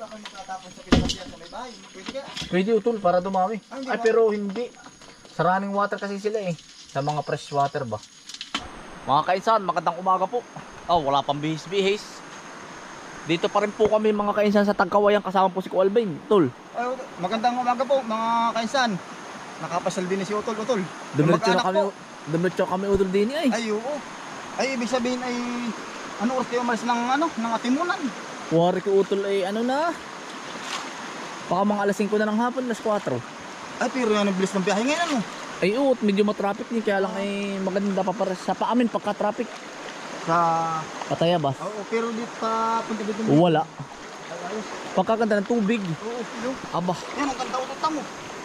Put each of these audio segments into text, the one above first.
ako matatapos sa pinagyan sa may bahay. Pwede ka. Pwede utol para dumami. Ah, hindi Ay ba? pero hindi. Sa running water kasi sila eh. Sa mga fresh water ba. Mga kainsan, magandang umaga po. Oh, wala pang bihis-bihis. Dito pa rin po kami mga kainsan sa Tagkawayan kasama po si Kualbain. Tol, Ay, Utol, magandang umaga po mga kainsan. Nakapasal din si Utol Utol. dumiretso na kami. po. Dumiretso kami utol din eh. Ay, oo. Ay, ibig sabihin ay ano oras kayo umalis ng ano, ng atimunan? Wari ko utol ay ano na. Baka mga alas 5 na ng hapon, alas 4. Ay, pero yan ang bilis ng biyahe ngayon ano. Ay uot, medyo matraffic din kaya lang ay maganda pa para sa paamin pagka traffic. Sa Pataya ba? Oo, pero dito pa punta dito. Wala. Ay, ayos. Pagkaganda ng tubig. Oo, pero Aba, yan ang ganda utol tamo.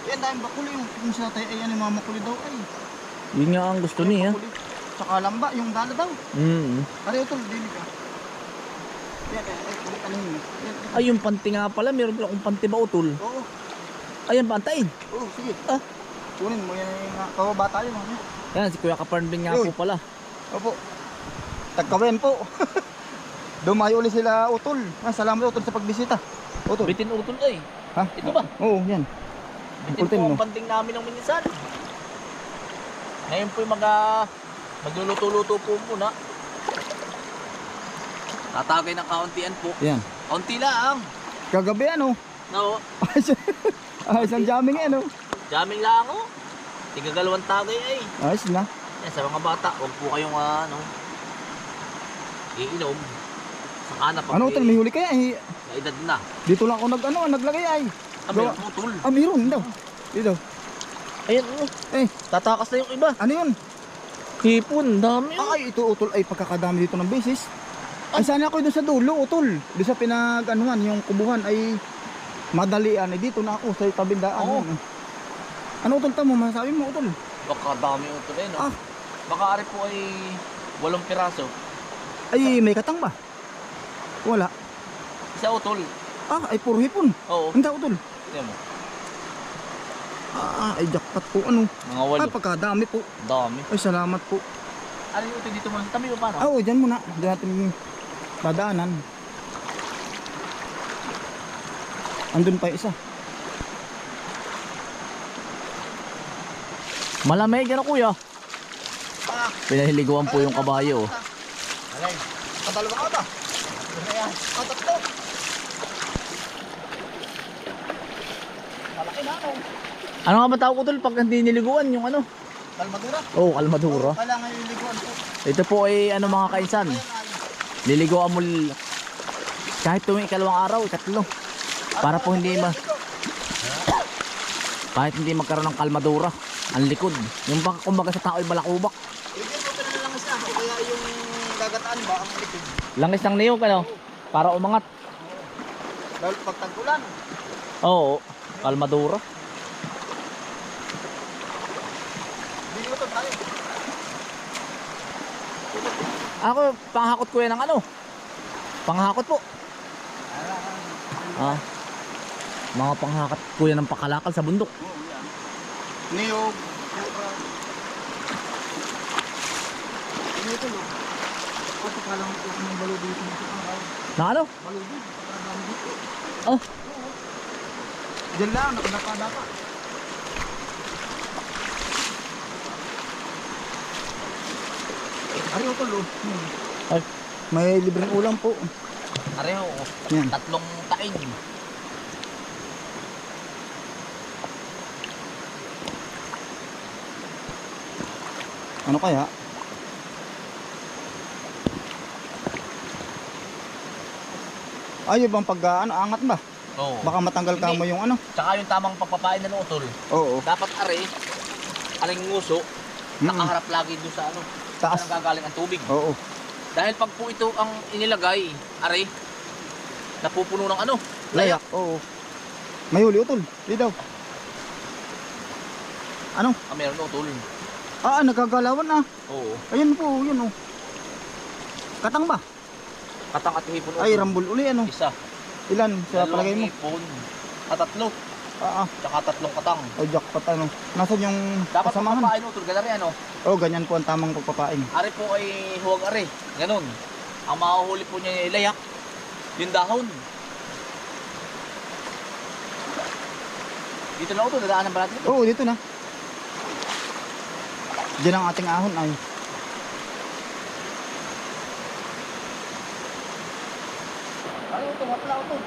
Yan dahil bakuli yung kung sa tayo ay ano mamakuli daw ay. yun nga ang gusto niya. Tsaka lamba, yung dala daw. Mm. Ari utol, dili ka. Yan, ay. Yan, yan. Yung panty nga pala, meron akong panty ba utol? Oo, Ayan, pantayin. oo, sige. Ah. Kunin mo yan yung kawaba tayo. Ayan, si Kuya Kaparn din nga Uy. po pala. Opo. Tagkawen po. Dumayo ulit sila utol. Ah, salamat utol sa pagbisita. Utol. Bitin utol ay. Ha? Ito ba? Oo, yan. Bitin Ultin po mo. ang panting namin ng minisan. Ngayon po yung mag, ah, magluluto-luto po muna. Tatagay ng kauntian po. Yan. Kaunti lang. Kagabi ano? No, Ayos ang jamming ano? jamming lang oh. Tigagalawang tagay ay. Ayos na. Yan, sa mga bata, huwag po kayong ah, ano, iinom. Saka na pag Ano utol, may huli kaya? Eh, may edad na. dito lang ako nag ano, naglagay ay. Kami Gawa- ang utol. Ah, meron daw. Dito. Ayan oh, Eh, tatakas na yung iba. ano yun? Hipon, dami oh. Ay, ito utol ay pagkakadami dito ng beses. Ay, sana ako doon sa dulo, utol. Doon sa pinag, anuhan, yung kubuhan ay madalian. Ay, dito na ako sa tabindaan. Oo. Yun, eh. Ano utol tamo? Masabi mo utol? Baka dami utol eh, no? Ah. Baka ari po ay walong piraso. Ay, may katang ba? Wala. Isa utol. Ah, ay puro hipon. Oo. Ang utol. Tingnan mo. Ah, ay jackpot po ano. Mga walo. Ah, pagkadami po. Dami. Ay, salamat po. Ano yung utol dito mo? Tabi mo paano? Ah, oo, dyan muna. Dyan natin dadaanan. Andun pa yung isa. Malamig ano kuya? Ah, Pinahiliguan po yung kabayo. oh. Alay, padalawa ka ba? Ayan, ah, tatlo. Malaki na ako. Ano nga ba tawag utol pag hindi niliguan yung ano? Kalmadura. Oh, kalmadura. Kailangan yung liguan po. Ito po ay ano mga kainsan. Ayan ay. Liliguan mo kahit tuwing ikalawang araw, ikatlo. Para po hindi ma kahit hindi magkaroon ng kalmadura ang likod. Yung baka kumbaga sa tao ay balakubak. O kaya yung gagataan ba ang likod. Langis ng niyog ano para umangat. Dahil pag tagpulan. Oo, kalmadura. Bili mo to tayo. Ako panghakot ko yan ng ano? Panghakot po. Ah. Mga panghakot ko yan ng pakalakal sa bundok. Niyog. Ito lo. Kasi kalang ito ng balo dito. Na ano? Dito. Oh, Diyan lang, nakadapa-dapa. Ari ito lo. ay, May libreng ulam po. areho. Yan. Tatlong taing. Ano kaya? Ayaw bang pag ano, angat ba? Oo. Baka matanggal ka mo yung ano? Tsaka yung tamang pagpapain ng utol. Oo. Dapat are, aling nguso, Mm. nakaharap lagi doon sa ano, Taas. saan gagaling ang tubig. Oo. Dahil pag po ito ang inilagay, are, napupuno ng ano, Layak. Oo. May huli utol. Di daw. Ano? Ah, meron utol. Ah, nagagalawan na. Oo. Ayun po, yun oh. Katang ba? Katang at hipon Ay, rambol uli ano. Isa. Ilan sa palagay mo? hipon. At tatlo. Ah, ah. Tsaka tatlong katang. Ay, jackpot ano. Nasaan yung Dapat kasamahan? pagpapain utol, ganari ano. Oh, ganyan po ang tamang pagpapain. Are po ay huwag are. Ganon. Ang mahuhuli po niya yung layak, yung dahon. Dito na utol, dadaanan ba natin? Oo, dito na. Diyan ang ating ahon ay. Ano utol, hapla utol.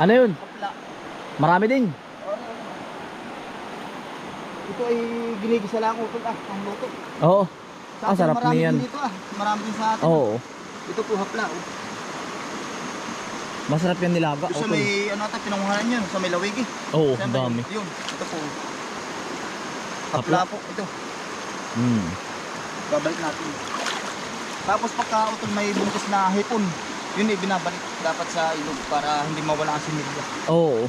Ano yun? Hapla. Marami din. Ito ay ginigisa lang utol ah, ang luto. Oo. Sa Ah, atin, sarap marami niyan. din dito ah. Marami din sa atin. Oo. Ito po hapla oh. Masarap yan nilaga. Ito sa utol. may ano ata pinanguhanan yun, sa may lawig eh. Oo, Sa ang may- dami. Yun, ito po. Hapla. Po, ito. Hmm. Babalik natin. Tapos pagka utol may buntis na hipon, yun eh binabalik dapat sa ilog para hindi mawala ang similya. Oo.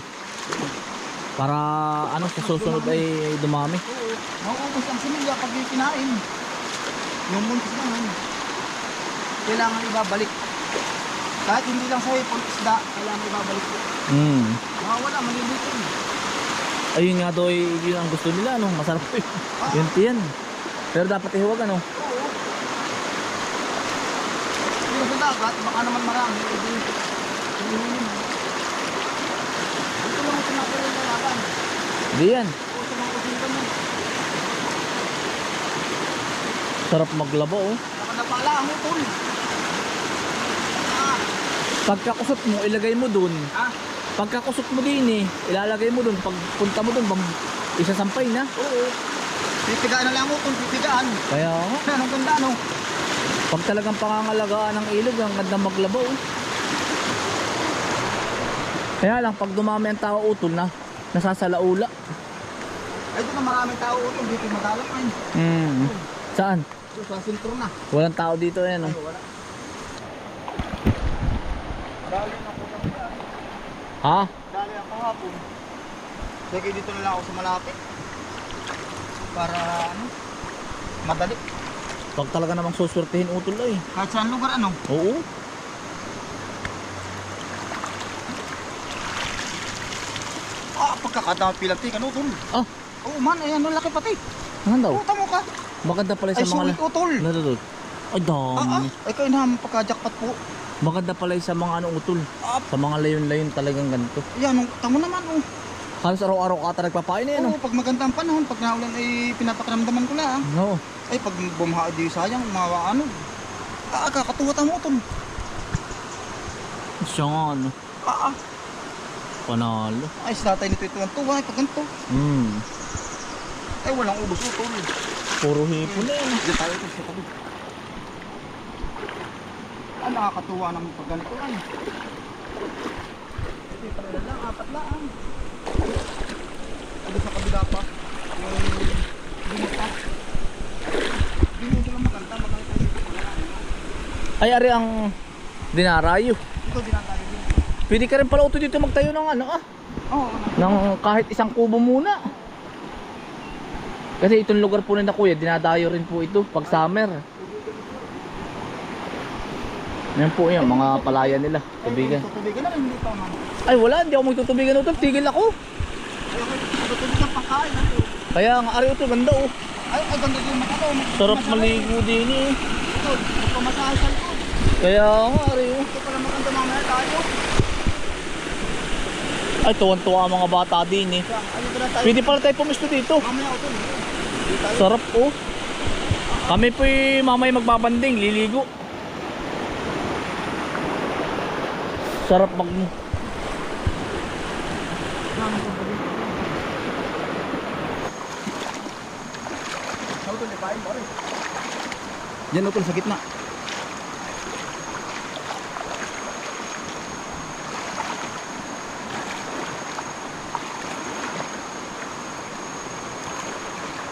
Para ano sa susunod ay dumami. Oo, mauubos ang similya pag kinain. Yung buntis naman, kailangan ibabalik. Kahit hindi lang sa hipon, isda, kailangan ibabalik po. Hmm. Mawawala, malilitin. Ayun nga daw ay yun ang gusto nila ano, masarap eh. Yun tiyan. Pero dapat ihuwag ano. Oo. Yung sa dagat, baka naman marami. Hindi. Hindi. Ito lang ito na kailangan lalaban. Hindi yan. Mo. Sarap maglaba oh. Nakadapala ang utol. Ah, Pagkakusot mo, ilagay mo dun. ah, Pagkakusot mo din eh, ilalagay mo dun. Pag punta mo dun, bam, isasampay na. oo. Pipigaan na lang utol, pipigaan. Kaya nga, Anong ganda no? pag talagang pangangalagaan ng ilog, ang ganda maglaba oh. Kaya lang, pag dumami ang tao utol na, nasasalaula. Ay, ito na maraming tao utol, dito madalang ay. Hmm. Saan? Ito sa sentro na. Walang tao dito yan oh. Ay, wala. Dali na ako ng Ha? Dali ako hapon. Sige, dito na lang ako sa malapit. Para ano? Madali. Pag talaga namang suswertihin utol ay. Kahit saan lugar ano? Oo. Ah, pagkakataon pilantikan utol. Ah, Oo man, ay ano laki pati. ano daw? Puta mo ka. Maganda pala Ay, sa mga... sulit utol. Natutol. Ay, Ah, ah. dami. Ay, kayo na pagka-jackpot po. Maganda pala sa mga ano utol. Ah, Sa mga layon-layon talagang ganito. yan, oh, tamo naman oh. Halos araw-araw ka talaga nagpapain eh, no? Oo, pag maganda ang panahon, pag naulan ay pinapakiramdaman ko lang. No. Ay, pag bumaha di sayang, mga ano. Ah, kakatuwa tamo utol. Siya nga, ano. Ah, ah. Panalo. Ay, tatay nito ito ang tuwa, ay pag ganito. Hmm. Ay, walang ubos utol. Puro hipon na yan. Diyan tayo ito sa tabi. Ah, nakakatuwa naman pag ganito ay. Ito yung pala lang, apat lang. Ito sa kabila pa. Yung bumata. Hindi mo sila maganda, maganda pala. Ay, ari ang dinarayo. Ito dinatayo din. Pwede ka rin pala uto dito magtayo ng ano ah. Oo. Ng kahit isang kubo muna. Kasi itong lugar po nila kuya, dinadayo rin po ito pag summer. Yan po yan, mga palaya nila, tubigan. Tutubigan na hindi pa man. Ay wala, hindi ako magtutubigan ito, tigil ako. Tutubigan pangkain. Ano? Kaya ang ari ito, ganda oh. Ay, ay, ganda din makato. Sarap maligo din eh. Ito, pamasahe sa likod. Kaya nga ari oh. Ito pala maganda mamaya tayo. Ay, tuwan-tuwa ang mga bata din eh. Pwede pala tayo pumisto dito. Sarap oh. Kami po mamay magbabanding, liligo. Sarap mag... Diyan utol sa gitna.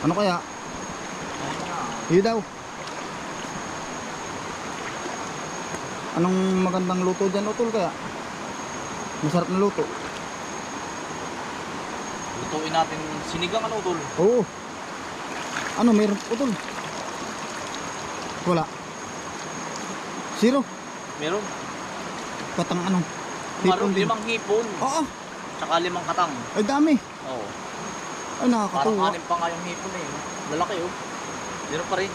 Ano kaya? Iyo daw. Anong magandang luto dyan utol kaya? Masarap na luto. Lutuin natin sinigang ano tol. Oo. Ano meron utol? Wala. Zero. Meron. Katang ano? Hipon din. limang hipon. Oo. Tsaka limang katang. Ay dami. Oo. Ay Parang nakakatuwa. anim pa nga yung hipon eh. Lalaki oh. Meron pa rin.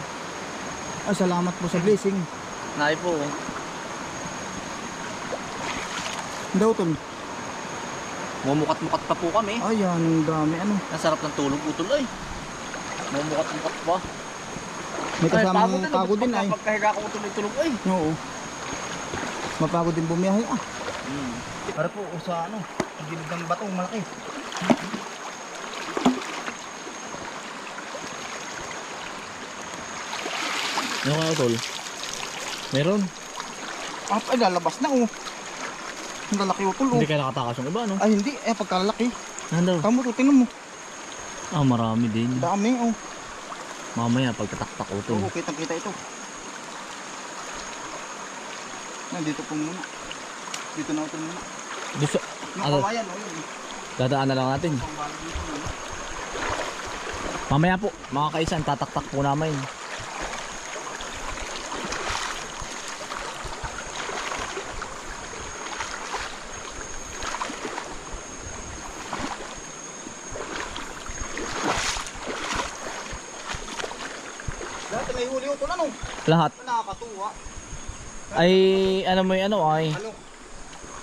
Ay salamat po sa blessing. Nai po oh. Daw utol. Mumukat-mukat pa po kami. Ayan, ang dami ano. Ang sarap ng tulog utol ay. Mumukat-mukat pa. May kasamang Ay, pagod din ay. Pagkahiga ko utol ay tulog ay. Oo. Mapagod din bumiyahe ah. Hmm. Para po o sa ano, ang gilid ng batong malaki. Ano kaya utol? Meron. Ah, ay lalabas na oh. Ang lalaki utol oh. Hindi kaya nakatakas yung iba no? Ay hindi, eh pagkalalaki. Nando. Tama to, tingnan mo. Ah, marami din. Dami oh. Mamaya pagkataktak utol. Oo, kitang kita ito. Nandito po muna. Dito na utol muna. Gusto, Ano? kawayan oh yun. dadaan na lang natin. Mamaya po, mga kaisan, tataktak po namin. Dati may huli utol ano? Lahat. Nakakatuwa. Ay, ano mo yung ano ay, Ano?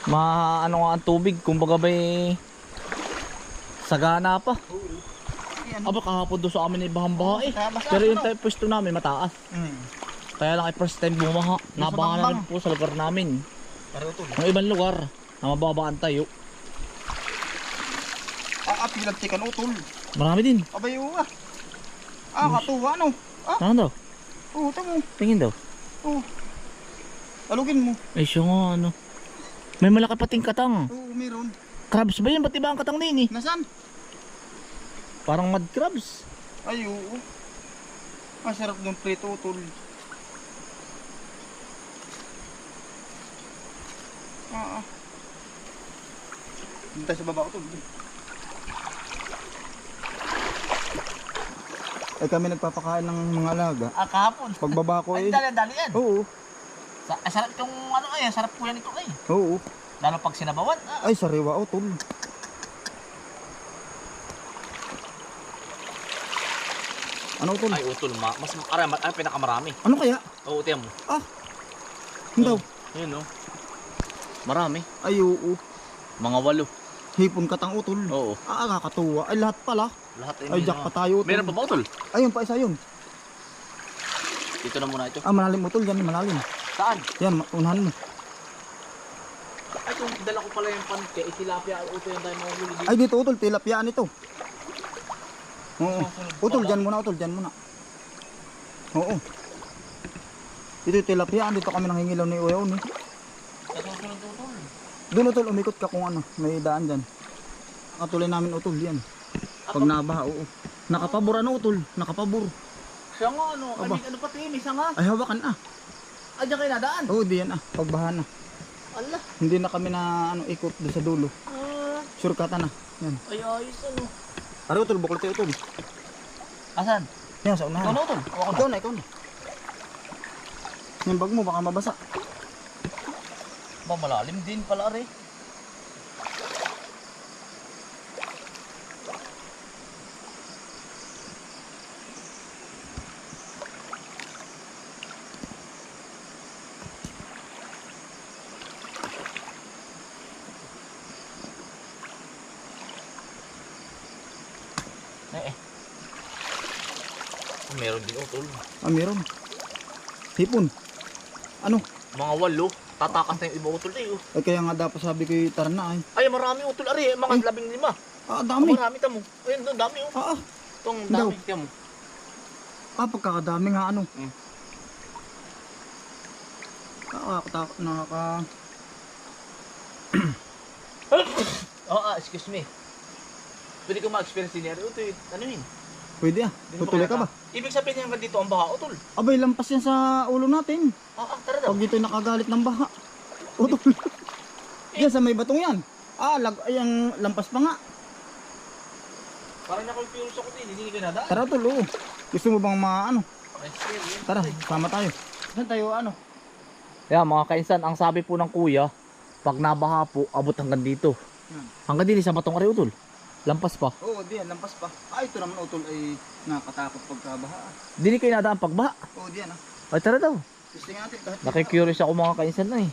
ma ano nga ang tubig, kumbaga ba'y sagana pa. Ano? Aba kahapon doon sa amin ay bahang-baha eh. Kaya basta Pero yung type pwesto namin mataas. Hmm. Kaya lang ay first time bumaha. Nabaha na rin po sa lugar namin. Ang ibang lugar, na mababa ang tayo. Ah, ah, pinagtikan utol. Marami din. Abay oo ah. Ah, katuwa ano? Ah, Ano daw? Oo, tamo. Tingin daw. Oo. Alugin mo. Ay siya nga ano. May malaki pating katang. Oo, meron. Crabs ba yun? Ba't iba ang katang din eh? Nasaan? Parang mud crabs. Ay, oo. Masarap ng prito utol. Ah, ah. Dito sa baba utol. Ay kami nagpapakain ng mga alaga. Ah, kahapon. Pagbaba ko eh. dali yan. Oo, Sa, eh, sarap yung ano ay, sarap po yan ito ay. oo. Lalo pag sinabawan. Ah. Ay, sariwa utol. Ano utol? Ay, utol ma. Mas aray, ay, pinakamarami. Ano kaya? Oo, tiyan mo. Ano daw? Yun no. Marami. Ay, oo. Mga walo. Hipon katang utol. Oo. Ah, kakatuwa. Ay, lahat pala. Lahat Ay, jack pa tayo utol. Meron pa ba utol? Ayun pa, isa yun. Dito na muna ito. Ah, malalim utol. Yan, malalim. Saan? Yan, ma- unahan mo. Ay, kung dala ko pala yung panke, itilapia uto yung tayo mga huli Ay, dito utol. Tilapiyaan ito. Oo. Utol, dyan muna utol. Dyan muna. Oo. Dito yung tilapiyaan. Dito kami nangingilaw ni Uyaw ni. Sa susunod utol. Doon utol, umikot ka kung ano. May daan dyan. Katuloy namin utol. Yan. Pag nabaha, oo. Nakapabor ano utol. Nakapabor. Siya nga ano, Aba. ano, ano pati, may isa nga. Ay, hawakan ah. Ay, diyan kayo nadaan. Oo, di yan ah. Pagbaha na. Ala. Hindi na kami na ano ikot doon sa dulo. Ah, Shortcut na. Yan. ay, ayos ano. Ari utol, bukol tayo utol. Asan? Yan, sa Ikaw unahan. na utol. Ikaw na, ikaw na. Yung bag mo, baka mabasa. Ba, malalim din pala rin. Eh, eh. Meron din utol. Ah, meron. Hipon. Ano? Mga walo. Tatakas na yung iba utol eh. oh. Ay, kaya nga dapat sabi ko tara na ay. Ay, marami utol ari. Mga Ay. labing lima. Ah, Dami. dami. Marami tamo. Ayun, doon, dami oh. Ah, ah. Itong dami tamo. Ah, pagkakadami nga ano. Mm. Ah, nakaka... nakaka... Oo, ah, excuse me. Pwede ko ma-experience din yan. Ito yun. Ano yun? Pwede ah. Tutuloy ka ba? Ibig sabihin hanggang dito ang baha, utol. Abay, lampas yan sa ulo natin. Ah, ah, tara daw. Pag dito nakagalit ng baha. Utol. Yan, sa may batong yan. Ah, lag, ay, ang lampas pa nga. Parang na-confuse ako din. Hindi ko nadaan. Tara, tol, oo. Gusto mo bang maano? Tara, sama tayo. Saan tayo, ano? Kaya mga kainsan, ang sabi po ng kuya, pag nabaha po, abot hanggang dito. Hmm. Hanggang din sa batong ari, utol. Lampas pa. Oo, di yan, lampas pa. Ah, ito naman, utol, ay nakatakot pagkabaha. ah. Hindi kayo nadaan pagbaha. Oo, di yan, ah. Ay, tara daw. Gusto natin kahit... Nakikurious ako mga kainsan na eh.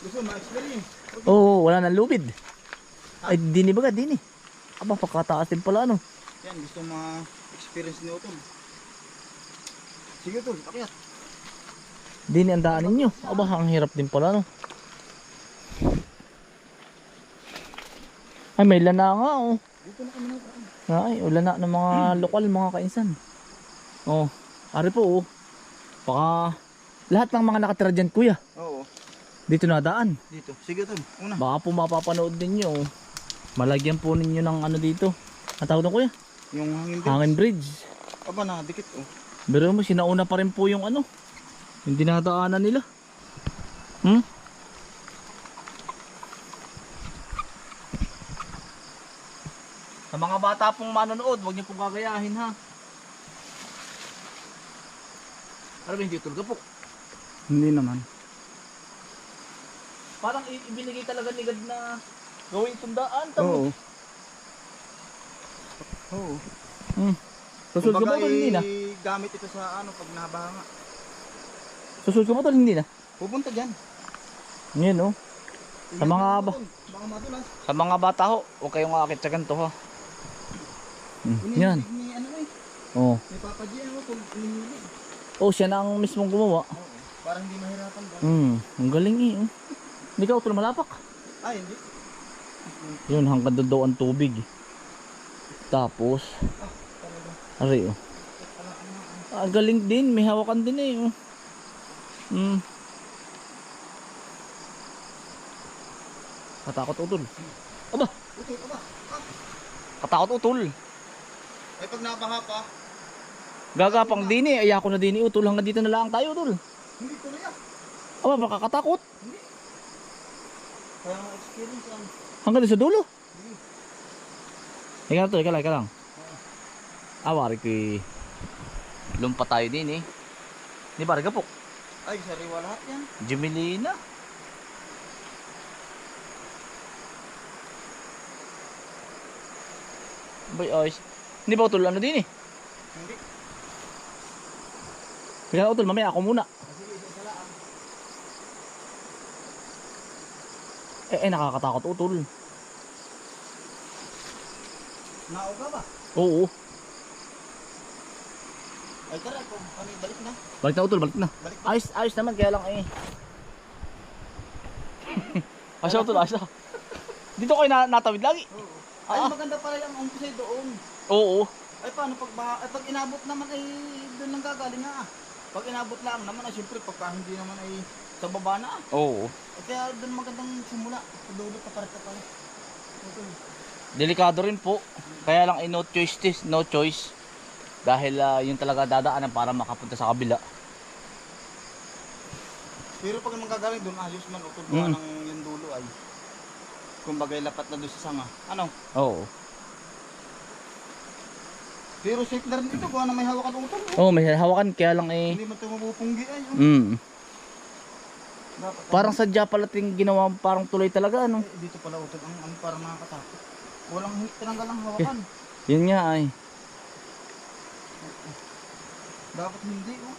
Gusto ma-experience. Oo, wala nang lubid. Ay, dini baga, dini. Aba, pagkataas din pala, ano. Yan, gusto ma-experience ni Utol. Sige Utol, akyat. Dini ang daan ninyo. Aba, ang hirap din pala, no. Ay, may lana nga, oh. Dito na kami na. Ay, ulan na ng mga lokal, mga kainsan. Oh, ari po, oh. Baka lahat ng mga nakatira dyan, kuya. Oo, Dito na daan. dito. Sige Utol, una. Baka po mapapanood ninyo. oh. Malagyan po ninyo ng ano dito. Ang tawag na kuya? Yung hangin din. Hangin bridge. Aba na, dikit oh. Pero mo, sinauna pa rin po yung ano. Yung dinadaanan nila. Hmm? Sa mga bata pong manonood, huwag niyo pong gagayahin ha. Ano ba hindi tulga po? Hindi naman. Parang i- ibinigay talaga ni God na gawing tundaan. Oo. Oo. Hmm. Susunod ka ba Kumbaga, ito hindi na? gamit ito sa ano pag nabaha nga. Susunod ka ba ito hindi na? Pupunta dyan. Ngayon oh. Sa mga ba- Baka madulas. Sa mga bata ho, huwag kayong akit sa ganito ha. Inihilig Yan. Ni ano eh. Oh. Ni Papa G ano kung inihilig. Oh, siya na ang mismong gumawa. Oo. Para hindi mahirapan ba? Hmm, ang galing eh. oh. Hindi ka utol malapak. Ay, hindi. Yun, hanggang doon daw ang tubig. Tapos, ari oh. Ah, galing din, may hawakan din eh. Oh. Hmm. Katakot utol. Aba, Utol ka ba? Ah. katakot utol. Ay pag nabaha pa, Gagapang din eh, ayako na din eh, utol. Hanggang dito na lang tayo utol. hindi tuloy ah. Aba, makakatakot. Kaya nga experience ano. Hanggang sa dulo. Hindi. Ika na to, ika lang, ika lang. Awari ko eh. Lumpa tayo din eh. Di ba, po? Ay, sariwa lahat yan. Jumelina. Bay, ayos. Hindi ba utol ano din eh? Hindi. Ika na utol, mamaya ako muna. Lang. Eh, eh nakakatakot utol. Nauga ba? Oo. Ay tara, kung kami balik na. Balik na utol, balik na. Balik na. Ayos, ayos naman, kaya lang eh. ayos na utol, ayos na. Dito kayo na natawid lagi. Oo. Ay, Ah. maganda pala yung umpisa doon. Oo. Ay, paano pag baha? Ay, pag inabot naman ay doon lang gagaling nga. ah. Pag inabot lang naman ay siyempre pagka hindi naman ay sa baba na. ah. Oo. Ay, kaya doon magandang simula. Sa dulo pa parita pala. Ito. Delikado rin po. Kaya lang ay no choice this, no choice. Dahil ah, yun talaga dadaanan para makapunta sa kabila. Pero pag naman gagaling doon, ayos man. O Mm. ng yung dulo ay. Kumbaga lapat na doon sa sanga. Ano? Oo. Pero safe na rin ito. Kung ano may hawakan utol. Oo, Oh. may hawakan kaya lang eh. Hindi man ito mapupunggi ay. Oh. Mm. Dapat. Parang sadya pala ting ginawa parang tuloy talaga ano. Eh, dito pala utol. Ang, ang parang nakakatakot. Walang tinanggal ang hawakan. Yun nga ay. Dapat hindi. Oh.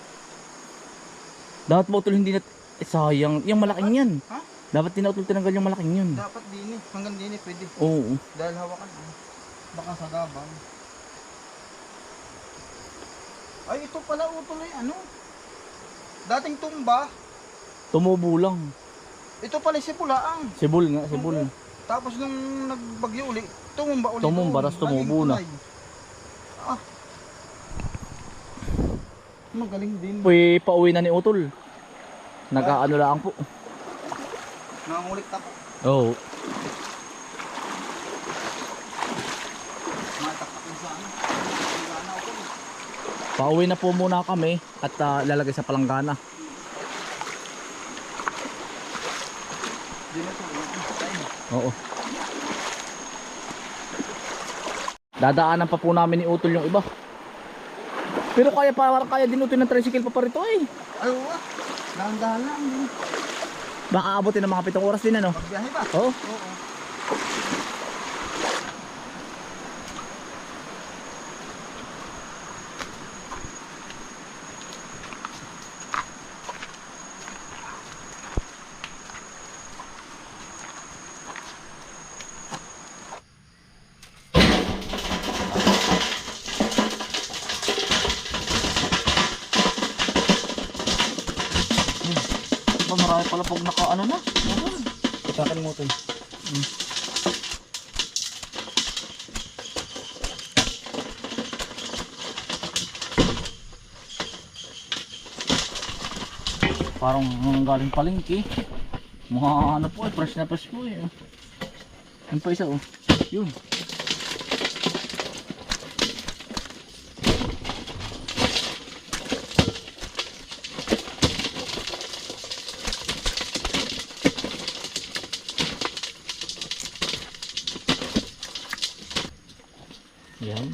Dapat mo utol hindi na eh, sayang. Yung malaking yan. Ha? Dapat tinutol tinanggal yung malaking yun. Dapat din eh. Hanggang din eh. Pwede. Oo. Dahil hawakan. ah. Baka sa gabang. Ay, ito pala utol ay ano. Dating tumba. Tumubo lang. Ito pala si Pulaang. Sibol nga, sibol. Tapos nung nagbagyo uli, tumumba uli. Tumumba, tas tumubo na. Ah. Magaling din. Uy, pauwi na ni Utol. Nag-aano lang po. Nangungulit ako. Oo. Mataktak yung sa ano. Wala ako. Pauwi na po muna kami at ah, lalagay sa palanggana. Oo. Dadaanan pa po namin ni Utol yung iba. Pero kaya parang kaya din Utol ng tricycle pa pa rito eh. Ay, uwa. Dahan-dahan lang. Baka abutin ng mga pitong oras din ano. Pagbiyahe ba? Oo. Oo. Parang mga galing palengke. Mga ano po eh, fresh na fresh po eh. Yan pa isa oh. Yun. Yan.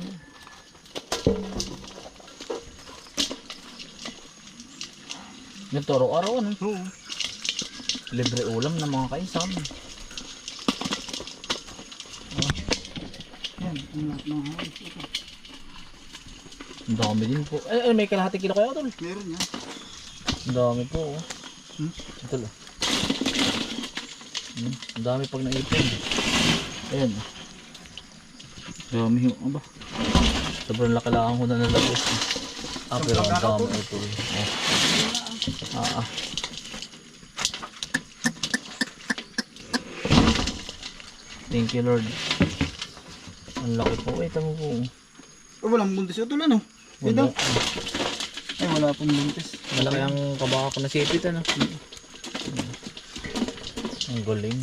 Ganito araw-araw ano? Oo. Libre ulam ng mga kainsan. Yan, ang lahat ng halos. Ito. Ang dami din po. Eh, eh may kalahating kilo kaya tol. Meron yan. Ang dami po. Oh. Hmm? Ito lang. Hmm, ang dami pag naipon. Ayan. oh. Dami yung, ano ba? Sobrang laki lang ko na nalabos. Ah, pero ang dami ito. Oh. Ah. Thank you Lord. Ang laki po. Eh, tamo po. Oh, walang buntis ito lang, no? Wala. Ay, wala pong buntis. Malaki ang kabaka ko na sipit ano. Ang galing.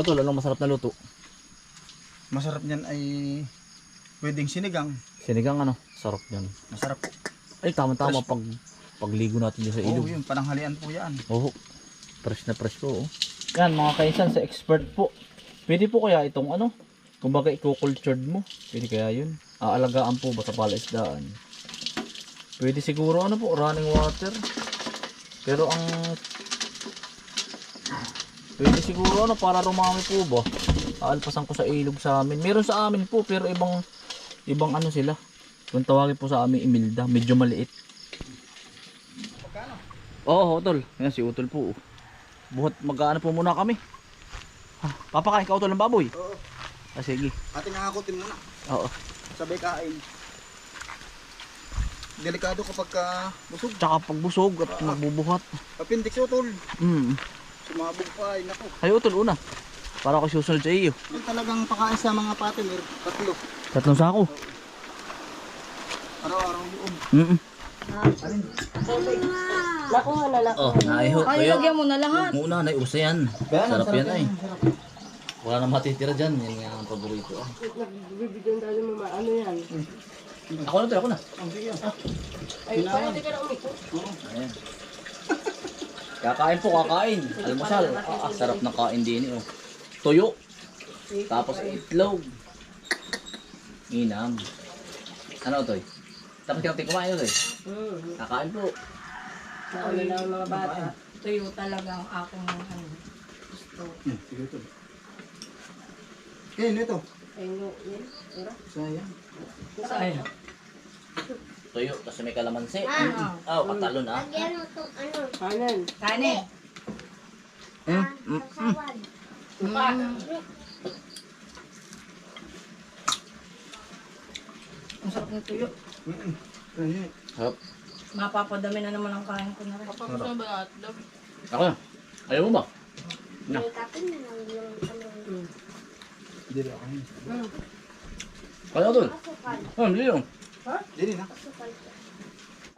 Ito lang masarap na luto. Masarap niyan ay pwedeng sinigang. Sinigang ano, sarap yan. Masarap po. Ay tama-tama pag pagligo natin dyan sa Oo, ilog. yun. Pananghalian po yan. Oo. Fresh na fresh po. Oh. Yan mga kaisan sa expert po. Pwede po kaya itong ano, kumbaga i-cultured mo. Pwede kaya yun. Aalagaan po ba sa palaisdaan. Pwede siguro ano po, running water. Pero ang Pwede siguro ano para rumami po ba? Aalpasan ko sa ilog sa amin. Meron sa amin po pero ibang ibang ano sila. Kung tawagin po sa amin Imilda, medyo maliit. Oo, Utol. Yan si Utol po. Buhat mag-ano po muna kami. Ha, papakain ka Utol ng baboy. Oo. Ah, sige. Ating nakakutin muna. Oo. Sabay kain. Delikado kapag ka busog. Tsaka pag busog at magbubuhat. Appendix utol. Mm. Sumabog pa ay nako. Ay Utol una. Para ako susunod sa iyo. Yung talagang pakain sa mga partner, tatlo. Tatlong sako. Araw-araw yun. Mm. Alin? Nakuha na lang. Oh, naiho. Ay, lagyan mo na lahat. Muna na usa yan. Sarap yan ay. Wala na matitira dyan. Yan nga ang paborito. ah. Nagbibigyan tayo mo ano yan. Ako na to, ako na. Ang sige. Ay, parang di ka na umikot. Ayan. Kakain po, kakain. Almusal. Ah, ah, sarap ng kain din eh. Oh. Tuyo. Tapos itlog. Inam. Ano to? Tapos yung kumain to Hmm. Kakain po. Nauna na ang mga bata. Tuyo talaga ang akong ano, gusto. Hmm, sige utol. Okay, ito. Ay, no, yan. Tara. Sayang. Ay. Tuyo. Tapos may kalamansi. Ah, oh, patalon ah. Kanan. Kanin. Mm, mm, mm. Ang sarap ng tuyo. Sarap. Mapapadami na naman ang kain ko na rin. Ako na. Ayaw mo ba? Na. Dili ako. yun. Hmm. Kaya to. Oh, hindi yun. Dili na.